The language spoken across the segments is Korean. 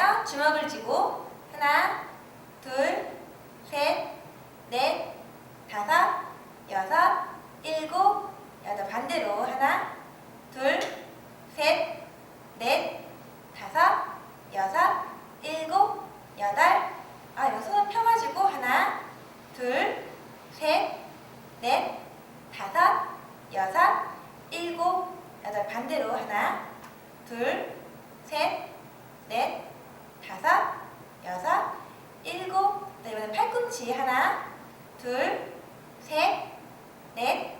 주세요. 주먹을 쥐고 하나, 둘, 셋, 넷, 다섯, 여섯, 일곱, 여덟 반대로 하나, 둘, 셋, 넷, 다섯, 여섯, 일곱, 여덟. 아, 이거 손을 펴가지고 하나, 둘, 셋, 넷, 다섯, 여섯, 일곱, 여덟 반대로 하나, 둘, 셋, 넷, 다섯, 여섯, 일곱. 네, 이번엔 팔꿈치 하나, 둘, 셋, 넷,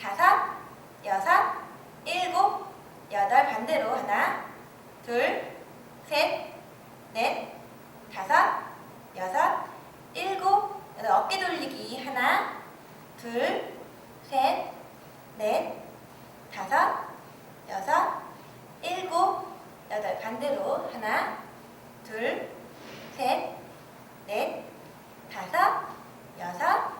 다섯, 여섯, 일곱, 여덟 반대로 하나, 둘, 셋, 넷, 다섯, 여섯, 일곱, 여덟 어깨 돌리기 하나, 둘, 셋, 넷, 다섯, 여덟 반대로 하나, 둘, 셋, 넷, 다섯, 여섯,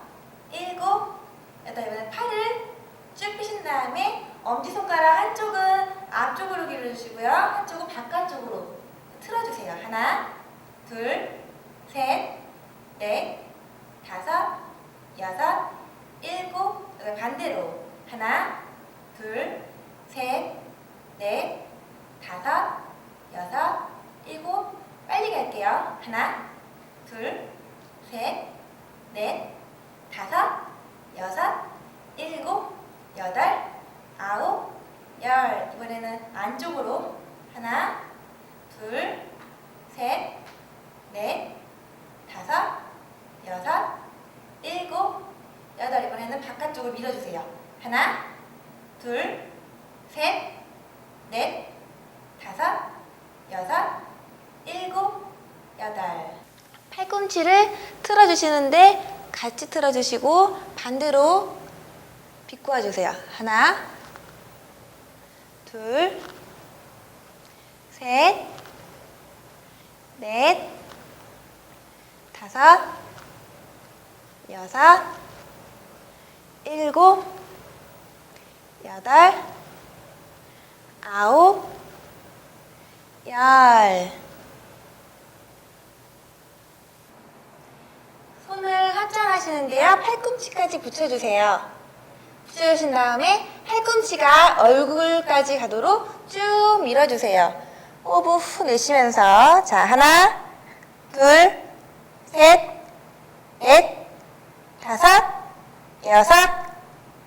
일곱, 여덟 이번에 팔을 쭉 펴신 다음에 엄지손가락 한쪽은 앞쪽으로 길어주시고요. 한쪽은 바깥쪽으로 틀어주세요. 하나, 둘, 셋, 넷, 다섯, 여섯, 일곱, 여덟 반대로 하나, 둘, 셋, 넷, 다섯, 여섯, 일곱, 빨리 갈게요. 하나, 둘, 셋, 넷, 다섯, 여섯, 일곱, 여덟, 아홉, 열. 이번에는 안쪽으로 하나, 둘, 셋, 넷, 다섯, 여섯, 일곱, 여덟. 이번에는 바깥쪽으로 밀어주세요. 하나, 둘, 셋, 넷, 다섯, 여섯, 일곱, 여덟. 팔꿈치를 틀어주시는데 같이 틀어주시고 반대로 비꼬아 주세요. 하나, 둘, 셋, 넷, 다섯, 여섯, 일곱, 여덟, 아홉, 열. 손을 합장하시는데요. 팔꿈치까지 붙여주세요. 붙여주신 다음에 팔꿈치가 얼굴까지 가도록 쭉 밀어주세요. 호흡 후 내쉬면서 자 하나, 둘, 셋, 넷, 다섯, 여섯,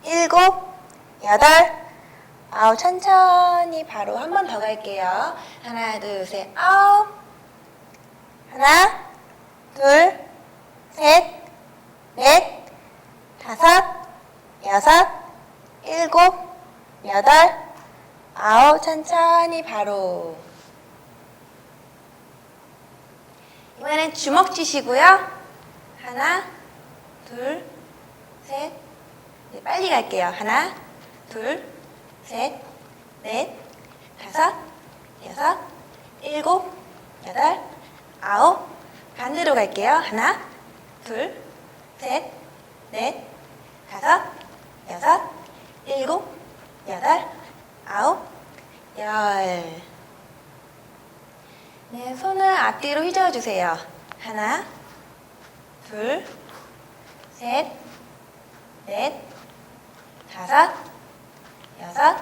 일곱, 여덟, 아홉 천천히 바로 한 번 더 갈게요. 하나, 둘, 셋, 아홉. 하나, 둘, 셋, 넷, 다섯, 여섯, 일곱, 여덟, 아홉 천천히 바로. 이번엔 주먹 쥐시고요. 하나, 둘, 셋, 네, 빨리 갈게요. 하나, 둘, 셋, 넷, 다섯, 여섯, 일곱, 여덟, 아홉. 반대로 갈게요. 하나, 둘, 셋, 넷, 다섯, 여섯, 일곱, 여덟, 아홉, 열. 네, 손을 앞뒤로 휘저어 주세요. 하나, 둘, 셋, 넷, 다섯, 여섯,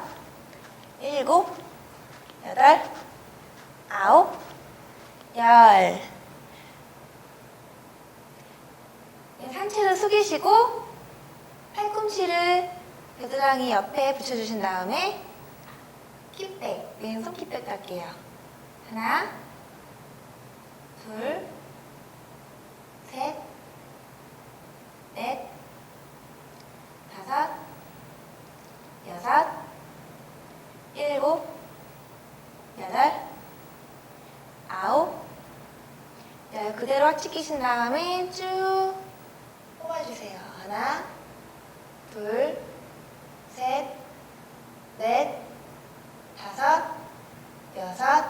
일곱, 여덟, 아홉, 열. 네, 상체를 숙이시고 팔꿈치를 겨드랑이 옆에 붙여주신 다음에 킥백, 왼손 킥백 갈게요. 하나, 둘, 셋, 넷, 다섯, 여섯, 일곱, 여덟, 아홉, 열 그대로 확 치키신 다음에 쭉 뽑아주세요. 하나, 둘, 셋, 넷, 다섯, 여섯,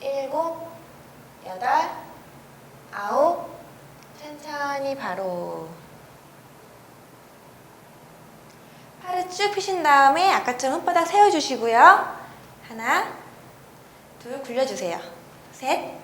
일곱, 여덟, 아홉, 천천히 바로. 팔을 쭉 펴신 다음에 아까처럼 혓바닥 세워주시고요. 하나, 둘 굴려주세요. 셋,